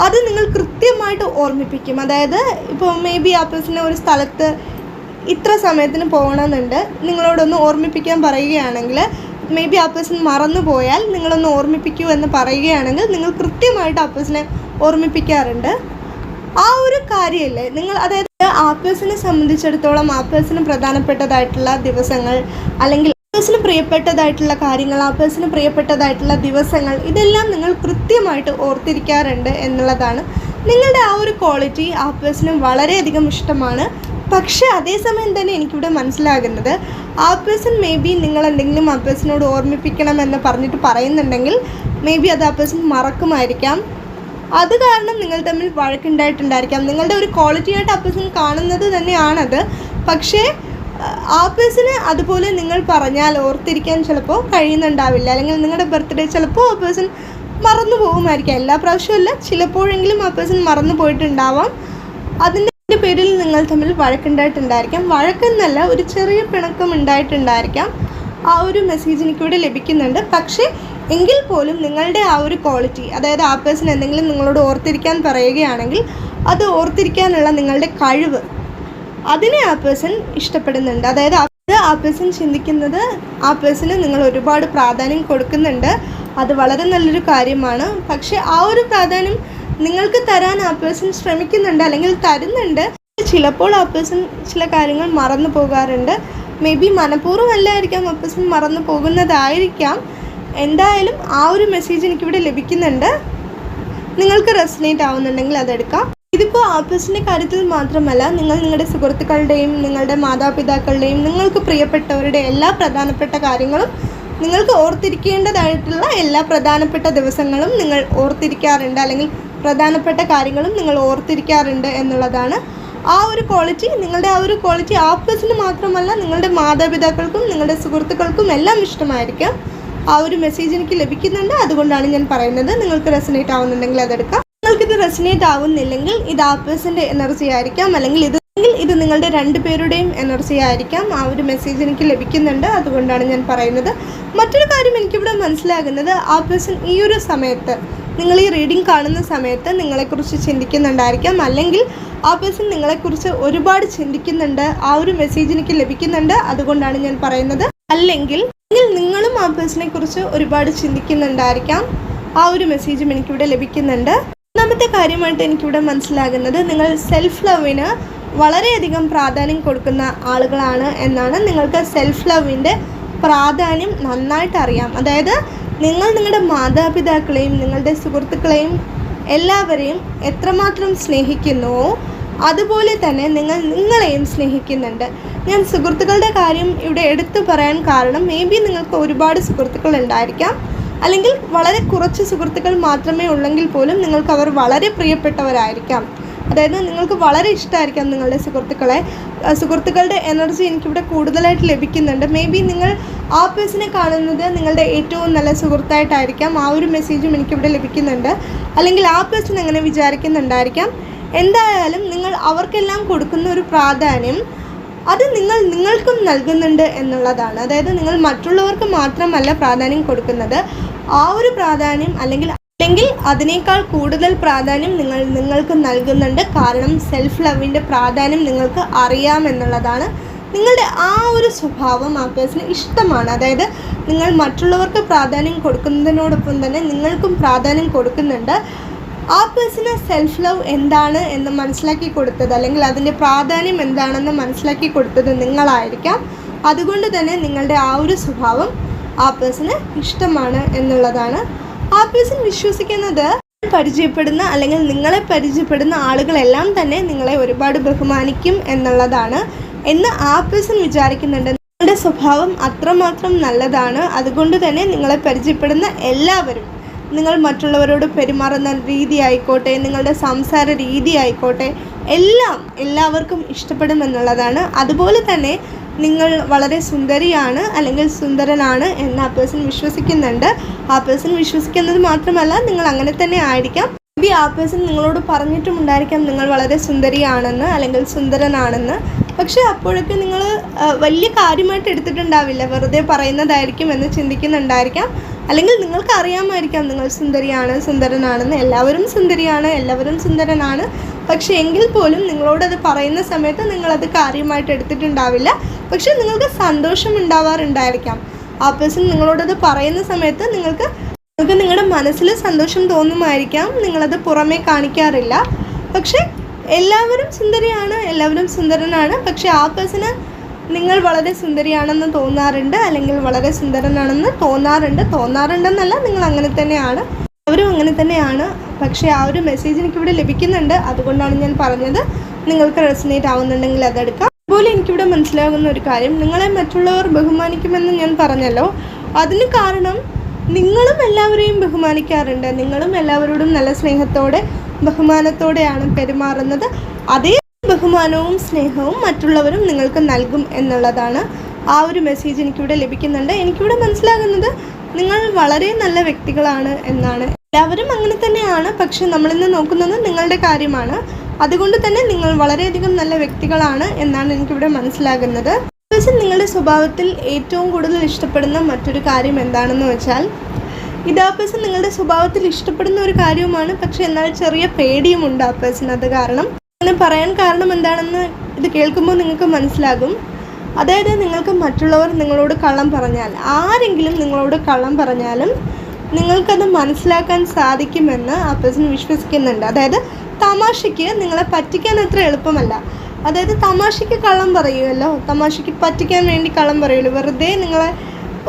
അത് നിങ്ങൾ കൃത്യമായിട്ട് ഓർമ്മിപ്പിക്കും. അതായത് ഇപ്പോൾ മേ ബി ആ പേഴ്സണെ ഒരു സ്ഥലത്ത് ഇത്ര സമയത്തിന് പോകണമെന്നുണ്ട്. നിങ്ങളോടൊന്ന് ഓർമ്മിപ്പിക്കാൻ പറയുകയാണെങ്കിൽ മേ ബി ആ പേഴ്സൺ മറന്നു പോയാൽ നിങ്ങളൊന്ന് ഓർമ്മിപ്പിക്കൂ എന്ന് പറയുകയാണെങ്കിൽ നിങ്ങൾ കൃത്യമായിട്ട് ആ പേഴ്സണെ ഓർമ്മിപ്പിക്കാറുണ്ട്. ആ ഒരു കാര്യമല്ലേ നിങ്ങൾ അതായത് ആ പേഴ്സണെ സംബന്ധിച്ചിടത്തോളം ആ പേഴ്സണ് പ്രധാനപ്പെട്ടതായിട്ടുള്ള ദിവസങ്ങൾ അല്ലെങ്കിൽ പേഴ്സണ് പ്രിയപ്പെട്ടതായിട്ടുള്ള കാര്യങ്ങൾ ആ പേഴ്സണ് പ്രിയപ്പെട്ടതായിട്ടുള്ള ദിവസങ്ങൾ ഇതെല്ലാം നിങ്ങൾ കൃത്യമായിട്ട് ഓർത്തിരിക്കാറുണ്ട് എന്നുള്ളതാണ്. നിങ്ങളുടെ ആ ഒരു ക്വാളിറ്റി ആ പേഴ്സണ് വളരെയധികം ഇഷ്ടമാണ്. പക്ഷേ അതേസമയം തന്നെ എനിക്കിവിടെ മനസ്സിലാകുന്നത് ആ പേഴ്സൺ മേ ബി നിങ്ങൾ എന്തെങ്കിലും ആ പേഴ്സണോട് ഓർമ്മിപ്പിക്കണം എന്ന് പറഞ്ഞിട്ട് പറയുന്നുണ്ടെങ്കിൽ മേ ബി അത് ആ പേഴ്സൺ മറക്കുമായിരിക്കാം. അത് കാരണം നിങ്ങൾ തമ്മിൽ വഴക്കുണ്ടായിട്ടുണ്ടായിരിക്കാം. നിങ്ങളുടെ ഒരു ക്വാളിറ്റി ആയിട്ട് ആ പേഴ്സൺ കാണുന്നത് തന്നെയാണത്. പക്ഷേ ആ പേഴ്സണ് അതുപോലെ നിങ്ങൾ പറഞ്ഞാൽ ഓർത്തിരിക്കാൻ ചിലപ്പോൾ കഴിയുന്നുണ്ടാവില്ല. അല്ലെങ്കിൽ നിങ്ങളുടെ ബർത്ത്ഡേ ചിലപ്പോൾ ആ പേഴ്സൺ മറന്നു പോകുമായിരിക്കാം. എല്ലാ പ്രാവശ്യവും അല്ല ചിലപ്പോഴെങ്കിലും ആ പേഴ്സൺ മറന്നു പോയിട്ടുണ്ടാവാം. അതിന്റെ പേരിൽ നിങ്ങൾ തമ്മിൽ വഴക്കുണ്ടായിട്ടുണ്ടായിരിക്കാം. വഴക്കെന്നല്ല ഒരു ചെറിയ പിണക്കം ഉണ്ടായിട്ടുണ്ടായിരിക്കാം ആ ഒരു മെസ്സേജ് എനിക്കിവിടെ ലഭിക്കുന്നുണ്ട്. പക്ഷേ എങ്കിൽ പോലും നിങ്ങളുടെ ആ ഒരു ക്വാളിറ്റി അതായത് ആ പേഴ്സൺ എന്തെങ്കിലും നിങ്ങളോട് ഓർത്തിരിക്കാൻ പറയുകയാണെങ്കിൽ അത് ഓർത്തിരിക്കാനുള്ള നിങ്ങളുടെ കഴിവ് അതിനെ ആ പേഴ്സൺ ഇഷ്ടപ്പെടുന്നുണ്ട്. അതായത് അത് ആ പേഴ്സൺ ചിന്തിക്കുന്നത് ആ പേഴ്സണ് നിങ്ങൾ ഒരുപാട് പ്രാധാന്യം കൊടുക്കുന്നുണ്ട്. അത് വളരെ നല്ലൊരു കാര്യമാണ്. പക്ഷേ ആ ഒരു പ്രാധാന്യം നിങ്ങൾക്ക് തരാൻ ആ പേഴ്സൺ ശ്രമിക്കുന്നുണ്ട് അല്ലെങ്കിൽ തരുന്നുണ്ട്. ചിലപ്പോൾ ആ പേഴ്സൺ ചില കാര്യങ്ങൾ മറന്നു പോകാറുണ്ട്. മേ ബി മനഃപൂർവം അല്ലായിരിക്കാം ആ പേഴ്സൺ മറന്നു പോകുന്നതായിരിക്കാം. എന്തായാലും ആ ഒരു മെസ്സേജ് എനിക്കിവിടെ ലഭിക്കുന്നുണ്ട്. നിങ്ങൾക്ക് റെസിനേറ്റ് ആവുന്നുണ്ടെങ്കിൽ അതെടുക്കാം. ഇതിപ്പോൾ ആപ്പസിന്റെ കാര്യത്തിൽ മാത്രമല്ല നിങ്ങൾ നിങ്ങളുടെ സുഹൃത്തുക്കളുടെയും നിങ്ങളുടെ മാതാപിതാക്കളുടെയും നിങ്ങൾക്ക് പ്രിയപ്പെട്ടവരുടെ എല്ലാ പ്രധാനപ്പെട്ട കാര്യങ്ങളും നിങ്ങൾക്ക് ഓർത്തിരിക്കേണ്ടതായിട്ടുള്ള എല്ലാ പ്രധാനപ്പെട്ട ദിവസങ്ങളും നിങ്ങൾ ഓർത്തിരിക്കാറുണ്ട്. അല്ലെങ്കിൽ പ്രധാനപ്പെട്ട കാര്യങ്ങളും നിങ്ങൾ ഓർത്തിരിക്കാറുണ്ട് എന്നുള്ളതാണ്. ആ ഒരു ക്വാളിറ്റി നിങ്ങളുടെ ആ ഒരു ക്വാളിറ്റി ആപ്പസിന് മാത്രമല്ല നിങ്ങളുടെ മാതാപിതാക്കൾക്കും നിങ്ങളുടെ സുഹൃത്തുക്കൾക്കും എല്ലാം ഇഷ്ടമായിരിക്കാം. ആ ഒരു മെസ്സേജ് എനിക്ക് ലഭിക്കുന്നുണ്ട്. അതുകൊണ്ടാണ് ഞാൻ പറയുന്നത്. നിങ്ങൾക്ക് റെസനേറ്റ് ആവുന്നുണ്ടെങ്കിൽ അതെടുക്കാം. നിങ്ങൾക്കിത് റെസനേറ്റ് ആവുന്നില്ലെങ്കിൽ ഇത് ആപ്പേഴ്സിന്റെ എനർജി ആയിരിക്കാം. അല്ലെങ്കിൽ ഇത് ഇത് നിങ്ങളുടെ രണ്ടുപേരുടെയും എനർജി ആയിരിക്കാം. ആ ഒരു മെസ്സേജ് എനിക്ക് ലഭിക്കുന്നുണ്ട്. അതുകൊണ്ടാണ് ഞാൻ പറയുന്നത്. മറ്റൊരു കാര്യം എനിക്കിവിടെ മനസ്സിലാകുന്നത്. ആ പേഴ്സൺ ഈ ഒരു സമയത്ത് നിങ്ങൾ ഈ റീഡിംഗ് കാണുന്ന സമയത്ത് നിങ്ങളെക്കുറിച്ച് ചിന്തിക്കുന്നുണ്ടായിരിക്കാം. അല്ലെങ്കിൽ ആ പേഴ്സൺ നിങ്ങളെക്കുറിച്ച് ഒരുപാട് ചിന്തിക്കുന്നുണ്ട്. ആ ഒരു മെസ്സേജ് എനിക്ക് ലഭിക്കുന്നുണ്ട്. അതുകൊണ്ടാണ് ഞാൻ പറയുന്നത്. അല്ലെങ്കിൽ നിങ്ങളും ആ പേഴ്സണെ കുറിച്ച് ഒരുപാട് ചിന്തിക്കുന്നുണ്ടായിരിക്കാം. ആ ഒരു മെസ്സേജും എനിക്കിവിടെ ലഭിക്കുന്നുണ്ട്. ഒന്നാമത്തെ കാര്യമായിട്ട് എനിക്കിവിടെ മനസ്സിലാകുന്നത് നിങ്ങൾ സെൽഫ് ലവിന് വളരെയധികം പ്രാധാന്യം കൊടുക്കുന്ന ആളുകളാണ് എന്നാണ് നിങ്ങൾക്ക് സെൽഫ് ലവിന്റെ പ്രാധാന്യം നന്നായിട്ട് അറിയാം. അതായത് നിങ്ങൾ നിങ്ങളുടെ മാതാപിതാക്കളെയും നിങ്ങളുടെ സുഹൃത്തുക്കളെയും എല്ലാവരെയും എത്രമാത്രം സ്നേഹിക്കുന്നുവോ അതുപോലെ തന്നെ നിങ്ങൾ നിങ്ങളെയും സ്നേഹിക്കുന്നുണ്ട്. ഞാൻ സുഹൃത്തുക്കളുടെ കാര്യം ഇവിടെ എടുത്തു പറയാൻ കാരണം മേ ബി നിങ്ങൾക്ക് ഒരുപാട് സുഹൃത്തുക്കൾ ഉണ്ടായിരിക്കാം. അല്ലെങ്കിൽ വളരെ കുറച്ച് സുഹൃത്തുക്കൾ മാത്രമേ ഉള്ളെങ്കിൽ പോലും നിങ്ങൾക്ക് അവർ വളരെ പ്രിയപ്പെട്ടവരായിരിക്കാം. അതായത് നിങ്ങൾക്ക് വളരെ ഇഷ്ടമായിരിക്കാം നിങ്ങളുടെ സുഹൃത്തുക്കളെ. സുഹൃത്തുക്കളുടെ എനർജി എനിക്കിവിടെ കൂടുതലായിട്ട് ലഭിക്കുന്നുണ്ട്. മേ ബി നിങ്ങൾ ആ പേഴ്സണെ കാണുന്നത് നിങ്ങളുടെ ഏറ്റവും നല്ല സുഹൃത്തായിട്ടായിരിക്കാം. ആ ഒരു മെസ്സേജും എനിക്കിവിടെ ലഭിക്കുന്നുണ്ട്. അല്ലെങ്കിൽ ആ പേഴ്സൺ എങ്ങനെ വിചാരിക്കുന്നുണ്ടായിരിക്കാം. എന്തായാലും നിങ്ങൾ അവർക്കെല്ലാം കൊടുക്കുന്ന ഒരു പ്രാധാന്യം അത് നിങ്ങൾ നിങ്ങൾക്കും നൽകുന്നുണ്ട് എന്നുള്ളതാണ്. അതായത് നിങ്ങൾ മറ്റുള്ളവർക്ക് മാത്രമല്ല പ്രാധാന്യം കൊടുക്കുന്നത്. ആ ഒരു പ്രാധാന്യം അല്ലെങ്കിൽ അല്ലെങ്കിൽ അതിനേക്കാൾ കൂടുതൽ പ്രാധാന്യം നിങ്ങൾ നിങ്ങൾക്ക് നൽകുന്നുണ്ട്. കാരണം സെൽഫ് ലവിന്റെ പ്രാധാന്യം നിങ്ങൾക്ക് അറിയാമെന്നുള്ളതാണ് നിങ്ങളുടെ ആ ഒരു സ്വഭാവം ആ പേഴ്സണ് ഇഷ്ടമാണ്. അതായത് നിങ്ങൾ മറ്റുള്ളവർക്ക് പ്രാധാന്യം കൊടുക്കുന്നതിനോടൊപ്പം തന്നെ നിങ്ങൾക്കും പ്രാധാന്യം കൊടുക്കുന്നുണ്ട്. ആ പേഴ്സണ് സെൽഫ് ലവ് എന്താണ് എന്ന് മനസ്സിലാക്കി കൊടുത്തത് അല്ലെങ്കിൽ അതിന്റെ പ്രാധാന്യം എന്താണെന്ന് മനസ്സിലാക്കി കൊടുത്തത് നിങ്ങളായിരിക്കാം. അതുകൊണ്ട് തന്നെ നിങ്ങളുടെ ആ ഒരു സ്വഭാവം ആ പേഴ്സണ് ഇഷ്ടമാണ് എന്നുള്ളതാണ്. ആ പേഴ്സൺ വിശ്വസിക്കുന്നത് പരിചയപ്പെടുന്ന അല്ലെങ്കിൽ നിങ്ങളെ പരിചയപ്പെടുന്ന ആളുകളെല്ലാം തന്നെ നിങ്ങളെ ഒരുപാട് ബഹുമാനിക്കും എന്നുള്ളതാണ്. എന്ന് ആ പേഴ്സൺ വിചാരിക്കുന്നുണ്ട്. നിങ്ങളുടെ സ്വഭാവം അത്രമാത്രം നല്ലതാണ്. അതുകൊണ്ട് തന്നെ നിങ്ങളെ പരിചയപ്പെടുന്ന എല്ലാവരും നിങ്ങൾ മറ്റുള്ളവരോട് പെരുമാറുന്ന രീതി ആയിക്കോട്ടെ നിങ്ങളുടെ സംസാര രീതി ആയിക്കോട്ടെ എല്ലാം എല്ലാവർക്കും ഇഷ്ടപ്പെടുമെന്നുള്ളതാണ്. അതുപോലെ തന്നെ നിങ്ങൾ വളരെ സുന്ദരിയാണ് അല്ലെങ്കിൽ സുന്ദരനാണ് എന്ന് ആ പേഴ്സൺ വിശ്വസിക്കുന്നുണ്ട്. ആ പേഴ്സൺ വിശ്വസിക്കുന്നത് മാത്രമല്ല നിങ്ങൾ അങ്ങനെ തന്നെ ആയിരിക്കാം. ബി ആ പേഴ്സൺ നിങ്ങളോട് പറഞ്ഞിട്ടുമുണ്ടായിരിക്കാം നിങ്ങൾ വളരെ സുന്ദരിയാണെന്ന് അല്ലെങ്കിൽ സുന്ദരനാണെന്ന്. പക്ഷെ അപ്പോഴൊക്കെ നിങ്ങൾ വലിയ കാര്യമായിട്ട് എടുത്തിട്ടുണ്ടാവില്ല. വെറുതെ പറയുന്നതായിരിക്കും എന്ന് ചിന്തിക്കുന്നുണ്ടായിരിക്കാം. അല്ലെങ്കിൽ നിങ്ങൾക്ക് അറിയാമായിരിക്കാം നിങ്ങൾ സുന്ദരിയാണ് സുന്ദരനാണെന്ന്. എല്ലാവരും സുന്ദരിയാണ് എല്ലാവരും സുന്ദരനാണ്. പക്ഷേ എങ്കിൽ പോലും നിങ്ങളോടത് പറയുന്ന സമയത്ത് നിങ്ങളത് കാര്യമായിട്ട് എടുത്തിട്ടുണ്ടാവില്ല. പക്ഷേ നിങ്ങൾക്ക് സന്തോഷം ഉണ്ടാവാറുണ്ടായിരിക്കാം. ആ പേഴ്സൺ നിങ്ങളോടത് പറയുന്ന സമയത്ത് നിങ്ങൾക്ക് നിങ്ങൾക്ക് നിങ്ങളുടെ മനസ്സിൽ സന്തോഷം തോന്നുമായിരിക്കാം. നിങ്ങളത് പുറമേ കാണിക്കാറില്ല. പക്ഷേ എല്ലാവരും സുന്ദരിയാണ് എല്ലാവരും സുന്ദരനാണ്. പക്ഷേ ആ പേഴ്സണ് നിങ്ങൾ വളരെ സുന്ദരിയാണെന്ന് തോന്നാറുണ്ട് അല്ലെങ്കിൽ വളരെ സുന്ദരനാണെന്ന് തോന്നാറുണ്ട്. തോന്നാറുണ്ടെന്നല്ല നിങ്ങൾ അങ്ങനെ തന്നെയാണ്. അവരും അങ്ങനെ തന്നെയാണ്. പക്ഷേ ആ ഒരു മെസ്സേജ് എനിക്കിവിടെ ലഭിക്കുന്നുണ്ട്. അതുകൊണ്ടാണ് ഞാൻ പറഞ്ഞത്. നിങ്ങൾക്ക് റെസിനേറ്റ് ആവുന്നുണ്ടെങ്കിൽ അതെടുക്കാം. അതുപോലെ എനിക്കിവിടെ മനസ്സിലാകുന്ന ഒരു കാര്യം. നിങ്ങളെ മറ്റുള്ളവർ ബഹുമാനിക്കുമെന്ന് ഞാൻ പറഞ്ഞല്ലോ. അതിന് കാരണം നിങ്ങളും എല്ലാവരെയും ബഹുമാനിക്കാറുണ്ട്. നിങ്ങളും എല്ലാവരോടും നല്ല സ്നേഹത്തോടെ ബഹുമാനത്തോടെയാണ് പെരുമാറുന്നത്. അതേ ബഹുമാനവും സ്നേഹവും മറ്റുള്ളവരും നിങ്ങൾക്ക് നൽകും എന്നുള്ളതാണ് ആ ഒരു മെസ്സേജ് എനിക്കിവിടെ ലഭിക്കുന്നുണ്ട്. എനിക്കിവിടെ മനസ്സിലാകുന്നത് നിങ്ങൾ വളരെ നല്ല വ്യക്തികളാണ് എന്നാണ്. എല്ലാവരും അങ്ങനെ തന്നെയാണ് പക്ഷെ നമ്മളിന്ന് നോക്കുന്നത് നിങ്ങളുടെ കാര്യമാണ്. അതുകൊണ്ട് തന്നെ നിങ്ങൾ വളരെയധികം നല്ല വ്യക്തികളാണ് എന്നാണ് എനിക്കിവിടെ മനസ്സിലാകുന്നത്. പക്ഷേ നിങ്ങളുടെ സ്വഭാവത്തിൽ ഏറ്റവും കൂടുതൽ ഇഷ്ടപ്പെടുന്ന മറ്റൊരു കാര്യം എന്താണെന്ന് വെച്ചാൽ ഇത് ആ പേഴ്സൺ നിങ്ങളുടെ സ്വഭാവത്തിൽ ഇഷ്ടപ്പെടുന്ന ഒരു കാര്യവുമാണ് പക്ഷെ എന്നാൽ ചെറിയ പേടിയുമുണ്ട് ആ പേഴ്സൺ അത് കാരണം അങ്ങനെ പറയാൻ കാരണം എന്താണെന്ന് ഇത് കേൾക്കുമ്പോൾ നിങ്ങൾക്ക് മനസ്സിലാകും. അതായത് നിങ്ങൾക്ക് മറ്റുള്ളവർ നിങ്ങളോട് കള്ളം പറഞ്ഞാൽ ആരെങ്കിലും നിങ്ങളോട് കള്ളം പറഞ്ഞാലും നിങ്ങൾക്കത് മനസ്സിലാക്കാൻ സാധിക്കുമെന്ന് ആ പേഴ്സൺ വിശ്വസിക്കുന്നുണ്ട്. അതായത് തമാശയ്ക്ക് നിങ്ങളെ പറ്റിക്കാൻ അത്ര എളുപ്പമല്ല. അതായത് തമാശയ്ക്ക് കള്ളം പറയുമല്ലോ തമാശയ്ക്ക് പറ്റിക്കാൻ വേണ്ടി കള്ളം പറയുമല്ലോ വെറുതെ നിങ്ങളെ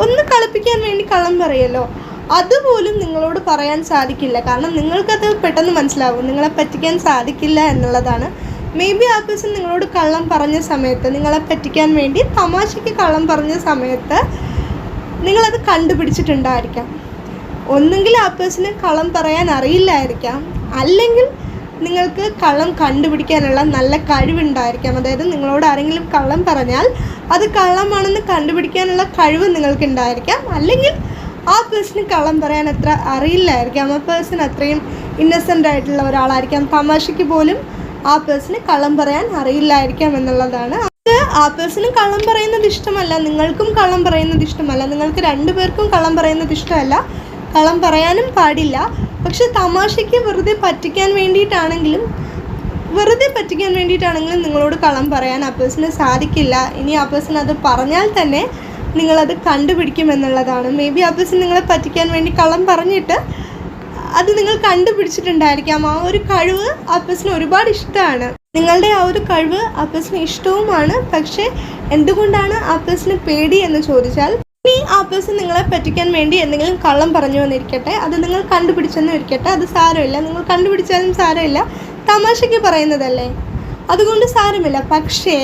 ഒന്ന് കളിപ്പിക്കാൻ വേണ്ടി കള്ളം പറയുമല്ലോ അതുപോലും നിങ്ങളോട് പറയാൻ സാധിക്കില്ല. കാരണം നിങ്ങൾക്കത് പെട്ടെന്ന് മനസ്സിലാവും. നിങ്ങളെ പറ്റിക്കാൻ സാധിക്കില്ല എന്നുള്ളതാണ്. മേ ബി ആ പേഴ്സൺ നിങ്ങളോട് കള്ളം പറഞ്ഞ സമയത്ത് നിങ്ങളെ പറ്റിക്കാൻ വേണ്ടി തമാശയ്ക്ക് കള്ളം പറഞ്ഞ സമയത്ത് നിങ്ങളത് കണ്ടുപിടിച്ചിട്ടുണ്ടായിരിക്കാം. ഒന്നുകിൽ ആ പേഴ്സണ് കള്ളം പറയാൻ അറിയില്ലായിരിക്കാം. അല്ലെങ്കിൽ നിങ്ങൾക്ക് കള്ളം കണ്ടുപിടിക്കാനുള്ള നല്ല കഴിവുണ്ടായിരിക്കാം. അതായത് നിങ്ങളോട് ആരെങ്കിലും കള്ളം പറഞ്ഞാൽ അത് കള്ളമാണെന്ന് കണ്ടുപിടിക്കാനുള്ള കഴിവ് നിങ്ങൾക്ക് ഉണ്ടായിരിക്കാം അല്ലെങ്കിൽ ആ പേഴ്സണ് കള്ളം പറയാൻ അത്ര അറിയില്ലായിരിക്കാം. ആ പേഴ്സൺ അത്രയും ഇന്നസെന്റ് ആയിട്ടുള്ള ഒരാളായിരിക്കാം. തമാശയ്ക്ക് പോലും ആ പേഴ്സണ് കള്ളം പറയാൻ അറിയില്ലായിരിക്കാം എന്നുള്ളതാണ്. അത് ആ പേഴ്സണും കള്ളം പറയുന്നത് ഇഷ്ടമല്ല നിങ്ങൾക്കും കള്ളം പറയുന്നത് ഇഷ്ടമല്ല നിങ്ങൾക്ക് രണ്ടുപേർക്കും കള്ളം പറയുന്നത് ഇഷ്ടമല്ല കള്ളം പറയാനും പാടില്ല. പക്ഷെ തമാശയ്ക്ക് വെറുതെ പറ്റിക്കാൻ വേണ്ടിയിട്ടാണെങ്കിലും വെറുതെ പറ്റിക്കാൻ വേണ്ടിയിട്ടാണെങ്കിലും നിങ്ങളോട് കള്ളം പറയാൻ ആ പേഴ്സണ് സാധിക്കില്ല. ഇനി ആ പേഴ്സൺ അത് പറഞ്ഞാൽ തന്നെ നിങ്ങളത് കണ്ടുപിടിക്കും എന്നുള്ളതാണ്. മേ ബി ആ നിങ്ങളെ പറ്റിക്കാൻ വേണ്ടി കള്ളം പറഞ്ഞിട്ട് അത് നിങ്ങൾ കണ്ടുപിടിച്ചിട്ടുണ്ടായിരിക്കാം. ആ ഒരു കഴിവ് ആ ഒരുപാട് ഇഷ്ടമാണ്. നിങ്ങളുടെ ആ ഒരു കഴിവ് പേഴ്സണ് ഇഷ്ടവുമാണ്. പക്ഷേ എന്തുകൊണ്ടാണ് പേഴ്സണ് പേടി എന്ന് ചോദിച്ചാൽ ഇനി ആ പേഴ്സൺ നിങ്ങളെ പറ്റിക്കാൻ വേണ്ടി എന്തെങ്കിലും കള്ളം പറഞ്ഞു വന്നിരിക്കട്ടെ അത് നിങ്ങൾ കണ്ടുപിടിച്ചെന്ന് ഇരിക്കട്ടെ അത് സാരമില്ല. നിങ്ങൾ കണ്ടുപിടിച്ചാലും സാരമില്ല. തമാശയ്ക്ക് പറയുന്നതല്ലേ? അതുകൊണ്ട് സാരമില്ല. പക്ഷേ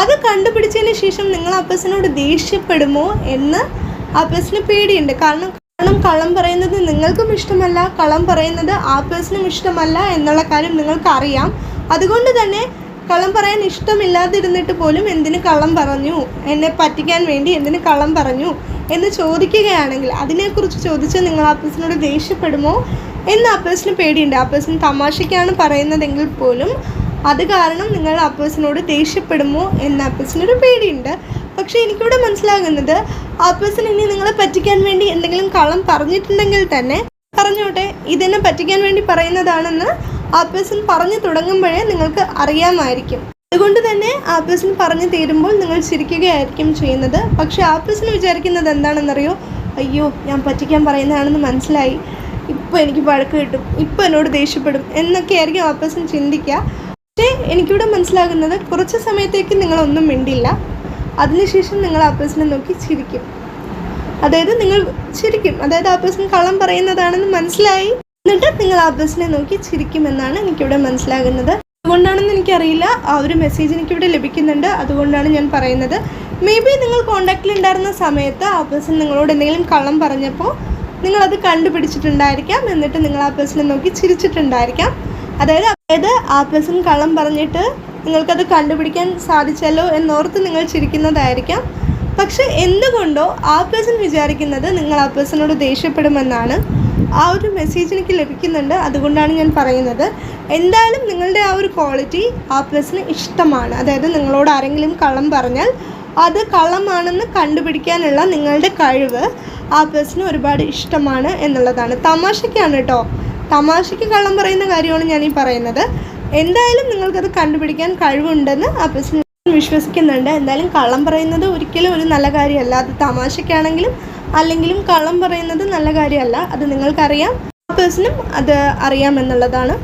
അത് കണ്ടുപിടിച്ചതിന് ശേഷം നിങ്ങൾ അപ്പസിനോട് ദേഷ്യപ്പെടുമോ എന്ന് അപ്പസിന് പേടിയുണ്ട്. കാരണം കാരണം കള്ളം പറയുന്നത് നിങ്ങൾക്കും ഇഷ്ടമല്ല കള്ളം പറയുന്നത് ആ ഇഷ്ടമല്ല എന്നുള്ള കാര്യം നിങ്ങൾക്കറിയാം. അതുകൊണ്ട് തന്നെ കള്ളം പറയാൻ ഇഷ്ടമില്ലാതിരുന്നിട്ട് പോലും എന്തിന് കള്ളം പറഞ്ഞു? എന്നെ പറ്റിക്കാൻ വേണ്ടി എന്തിന് കള്ളം പറഞ്ഞു? എന്ന് ചോദിക്കുകയാണെങ്കിൽ അതിനെക്കുറിച്ച് ചോദിച്ച് നിങ്ങൾ ആ ദേഷ്യപ്പെടുമോ എന്ന് ആ പേടിയുണ്ട്. ആ തമാശയ്ക്കാണ് പറയുന്നതെങ്കിൽ പോലും അത് കാരണം നിങ്ങൾ ആ പേഴ്സണോട് ദേഷ്യപ്പെടുമോ എന്ന ആ പേഴ്സണൊരു പേടിയുണ്ട്. പക്ഷേ എനിക്കിവിടെ മനസ്സിലാകുന്നത് ആ പേഴ്സൺ ഇനി നിങ്ങളെ പറ്റിക്കാൻ വേണ്ടി എന്തെങ്കിലും കള്ളം പറഞ്ഞിട്ടുണ്ടെങ്കിൽ തന്നെ പറഞ്ഞോട്ടെ ഇതെന്നെ പറ്റിക്കാൻ വേണ്ടി പറയുന്നതാണെന്ന് ആ പേഴ്സൺ പറഞ്ഞു തുടങ്ങുമ്പോഴേ നിങ്ങൾക്ക് അറിയാമായിരിക്കും. അതുകൊണ്ട് തന്നെ ആ പേഴ്സൺ പറഞ്ഞു തീരുമ്പോൾ നിങ്ങൾ ചിരിക്കുകയായിരിക്കും ചെയ്യുന്നത്. പക്ഷേ ആ പേഴ്സൺ വിചാരിക്കുന്നത് എന്താണെന്നറിയോ? അയ്യോ ഞാൻ പറ്റിക്കാൻ പറയുന്നതാണെന്ന് മനസ്സിലായി. ഇപ്പോൾ എനിക്ക് വഴക്ക് കിട്ടും. ഇപ്പോൾ എന്നോട് ദേഷ്യപ്പെടും. എന്നൊക്കെയായിരിക്കും ആ പേഴ്സൺ ചിന്തിക്കുക. പക്ഷേ എനിക്കിവിടെ മനസ്സിലാകുന്നത് കുറച്ച് സമയത്തേക്ക് നിങ്ങളൊന്നും മിണ്ടില്ല. അതിനുശേഷം നിങ്ങൾ ആ പേഴ്സണെ നോക്കി ചിരിക്കും. അതായത് നിങ്ങൾ ചിരിക്കും. അതായത് ആ പേഴ്സൺ കള്ളം പറയുന്നതാണെന്ന് മനസ്സിലായി. എന്നിട്ട് നിങ്ങൾ ആ പേഴ്സണെ നോക്കി ചിരിക്കുമെന്നാണ് എനിക്കിവിടെ മനസ്സിലാകുന്നത്. അതുകൊണ്ടാണെന്ന് എനിക്കറിയില്ല. ആ ഒരു മെസ്സേജ് എനിക്കിവിടെ ലഭിക്കുന്നുണ്ട്. അതുകൊണ്ടാണ് ഞാൻ പറയുന്നത്. മേ ബി നിങ്ങൾ കോണ്ടാക്റ്റിൽ ഉണ്ടായിരുന്ന സമയത്ത് ആ പേഴ്സൺ നിങ്ങളോട് എന്തെങ്കിലും കള്ളം പറഞ്ഞപ്പോൾ നിങ്ങളത് കണ്ടുപിടിച്ചിട്ടുണ്ടായിരിക്കാം. എന്നിട്ട് നിങ്ങൾ ആ പേഴ്സണെ നോക്കി ചിരിച്ചിട്ടുണ്ടായിരിക്കാം. അതായത് അതായത് ആ പേഴ്സൺ കള്ളം പറഞ്ഞിട്ട് നിങ്ങൾക്കത് കണ്ടുപിടിക്കാൻ സാധിച്ചല്ലോ എന്നോർത്ത് നിങ്ങൾ ചിരിക്കുന്നതായിരിക്കാം. പക്ഷെ എന്തുകൊണ്ടോ ആ പേഴ്സൺ വിചാരിക്കുന്നത് നിങ്ങൾ ആ പേഴ്സണോട് ദേഷ്യപ്പെടുമെന്നാണ് ആ ഒരു മെസ്സേജ് എനിക്ക് ലഭിക്കുന്നുണ്ട്. അതുകൊണ്ടാണ് ഞാൻ പറയുന്നത്. എന്തായാലും നിങ്ങളുടെ ആ ഒരു ക്വാളിറ്റി ആ പേഴ്സണ് ഇഷ്ടമാണ്. അതായത് നിങ്ങളോട് ആരെങ്കിലും കള്ളം പറഞ്ഞാൽ അത് കള്ളമാണെന്ന് കണ്ടുപിടിക്കാനുള്ള നിങ്ങളുടെ കഴിവ് ആ പേഴ്സണ് ഒരുപാട് ഇഷ്ടമാണ് എന്നുള്ളതാണ്. തമാശയ്ക്കാണ് കേട്ടോ തമാശയ്ക്ക് കള്ളം പറയുന്ന കാര്യമാണ് ഞാൻ ഈ പറയുന്നത്. എന്തായാലും നിങ്ങൾക്കത് കണ്ടുപിടിക്കാൻ കഴിവുണ്ടെന്ന് അപ്പച്ചൻ വിശ്വസിക്കുന്നുണ്ട്. എന്തായാലും കള്ളം പറയുന്നത് ഒരിക്കലും ഒരു നല്ല കാര്യമല്ല. അത് തമാശയ്ക്കാണെങ്കിലും അല്ലെങ്കിലും കള്ളം പറയുന്നത് നല്ല കാര്യമല്ല. അത് നിങ്ങൾക്കറിയാം. ആ പേഴ്സണും അത് അറിയാമെന്നുള്ളതാണ്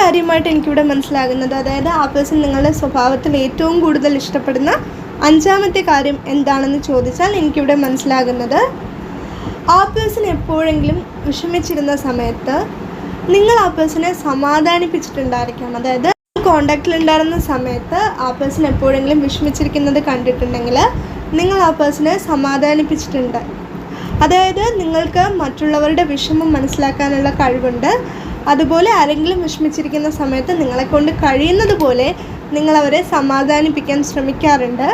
കാര്യമായിട്ട് എനിക്കിവിടെ മനസ്സിലാകുന്നത്. അതായത് ആ പേഴ്സൺ നിങ്ങളുടെ സ്വഭാവത്തിൽ ഏറ്റവും കൂടുതൽ ഇഷ്ടപ്പെടുന്ന അഞ്ചാമത്തെ കാര്യം എന്താണെന്ന് ചോദിച്ചാൽ എനിക്കിവിടെ മനസ്സിലാകുന്നത്. ആ പേഴ്സൺ എപ്പോഴെങ്കിലും വിഷമിച്ചിരുന്ന സമയത്ത് നിങ്ങൾ ആ പേഴ്സണെ സമാധാനിപ്പിച്ചിട്ടുണ്ടായിരിക്കാം അതായത് കോണ്ടാക്റ്റിൽ ഉണ്ടായിരുന്ന സമയത്ത് ആ പേഴ്സൺ എപ്പോഴെങ്കിലും വിഷമിച്ചിരിക്കുന്നത് കണ്ടിട്ടുണ്ടെങ്കിൽ നിങ്ങൾ ആ പേഴ്സണെ സമാധാനിപ്പിച്ചിട്ടുണ്ട്. അതായത് നിങ്ങൾക്ക് മറ്റുള്ളവരുടെ വിഷമം മനസ്സിലാക്കാനുള്ള കഴിവുണ്ട്. അതുപോലെ ആരെങ്കിലും വിഷമിച്ചിരിക്കുന്ന സമയത്ത് നിങ്ങളെ കൊണ്ട് കഴിയുന്നത് പോലെ നിങ്ങൾ അവരെ സമാധാനിപ്പിക്കാൻ ശ്രമിക്കാറുണ്ട്.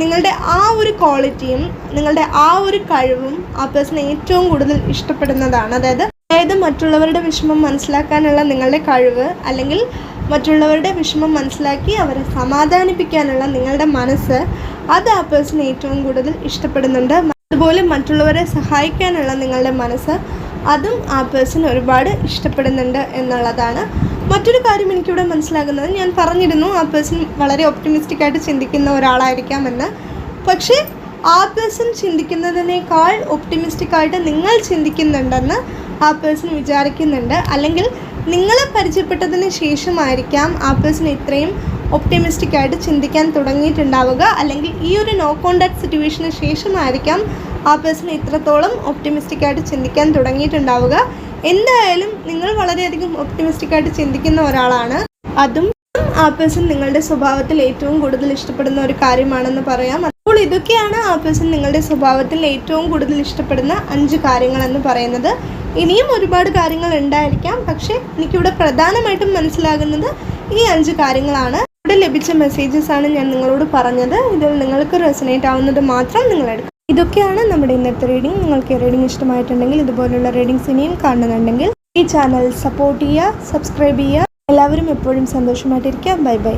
നിങ്ങളുടെ ആ ഒരു ക്വാളിറ്റിയും നിങ്ങളുടെ ആ ഒരു കഴിവും ആ പേഴ്സൺ ഏറ്റവും കൂടുതൽ ഇഷ്ടപ്പെടുന്നതാണ്. അതായത് അതായത് മറ്റുള്ളവരുടെ വിഷമം മനസ്സിലാക്കാനുള്ള നിങ്ങളുടെ കഴിവ് അല്ലെങ്കിൽ മറ്റുള്ളവരുടെ വിഷമം മനസ്സിലാക്കി അവരെ സമാധാനിപ്പിക്കാനുള്ള നിങ്ങളുടെ മനസ്സ് അത് ആ പേഴ്സൺ ഏറ്റവും കൂടുതൽ ഇഷ്ടപ്പെടുന്നുണ്ട്. അതുപോലെ മറ്റുള്ളവരെ സഹായിക്കാനുള്ള നിങ്ങളുടെ മനസ്സ് അതും ആ പേഴ്സൺ ഒരുപാട് ഇഷ്ടപ്പെടുന്നുണ്ട് എന്നുള്ളതാണ്. മറ്റൊരു കാര്യം എനിക്കിവിടെ മനസ്സിലാകുന്നത്. ഞാൻ പറഞ്ഞിരുന്നു ആ പേഴ്സൺ വളരെ ഒപ്റ്റിമിസ്റ്റിക് ആയിട്ട് ചിന്തിക്കുന്ന ഒരാളായിരിക്കാമെന്ന്. പക്ഷേ ആ പേഴ്സൺ ചിന്തിക്കുന്നതിനേക്കാൾ ഒപ്റ്റിമിസ്റ്റിക് ആയിട്ട് നിങ്ങൾ ചിന്തിക്കുന്നുണ്ടെന്ന് ആ പേഴ്സൺ വിചാരിക്കുന്നുണ്ട്. അല്ലെങ്കിൽ നിങ്ങളെ പരിചയപ്പെട്ടതിന് ശേഷമായിരിക്കാം ആ പേഴ്സൺ ഇത്രയും ഒപ്റ്റിമിസ്റ്റിക് ആയിട്ട് ചിന്തിക്കാൻ തുടങ്ങിയിട്ടുണ്ടാവുക. അല്ലെങ്കിൽ ഈ ഒരു നോ കോണ്ടാക്ട് സിറ്റുവേഷന് ശേഷമായിരിക്കാം ആ പേഴ്സൺ ഇത്രത്തോളം ഒപ്റ്റിമിസ്റ്റിക് ആയിട്ട് ചിന്തിക്കാൻ തുടങ്ങിയിട്ടുണ്ടാവുക. എന്തായാലും നിങ്ങൾ വളരെയധികം ഒപ്റ്റിമിസ്റ്റിക് ആയിട്ട് ചിന്തിക്കുന്ന ഒരാളാണ്. അതും ആ പേഴ്സൺ നിങ്ങളുടെ സ്വഭാവത്തിൽ ഏറ്റവും കൂടുതൽ ഇഷ്ടപ്പെടുന്ന ഒരു കാര്യമാണെന്ന് പറയാം. അപ്പോൾ ഇതൊക്കെയാണ് ആ പേഴ്സൺ നിങ്ങളുടെ സ്വഭാവത്തിൽ ഏറ്റവും കൂടുതൽ ഇഷ്ടപ്പെടുന്ന അഞ്ച് കാര്യങ്ങളെന്ന് പറയുന്നത്. ഇനിയും ഒരുപാട് കാര്യങ്ങൾ ഉണ്ടായിരിക്കാം. പക്ഷേ എനിക്കിവിടെ പ്രധാനമായിട്ടും മനസ്സിലാകുന്നത് ഈ അഞ്ച് കാര്യങ്ങളാണ്. ഇവിടെ ലഭിച്ച മെസ്സേജസ് ആണ് ഞാൻ നിങ്ങളോട് പറഞ്ഞത്. ഇതിൽ നിങ്ങൾക്ക് റെസനേറ്റ് ആവുന്നത് മാത്രം നിങ്ങൾ എടുക്കുക ഇതൊക്കെയാണ് നമ്മുടെ ഇന്നത്തെ റീഡിംഗ് നിങ്ങൾക്ക് റീഡിംഗ് ഇഷ്ടമായിട്ടുണ്ടെങ്കിൽ ഇതുപോലുള്ള റീഡിങ്സ് ഇനിയും കാണുന്നുണ്ടെങ്കിൽ ഈ ചാനൽ സപ്പോർട്ട് ചെയ്യുക സബ്സ്ക്രൈബ് ചെയ്യുക. എല്ലാവരും എപ്പോഴും സന്തോഷമായിട്ടിരിക്കുക ബൈ ബൈ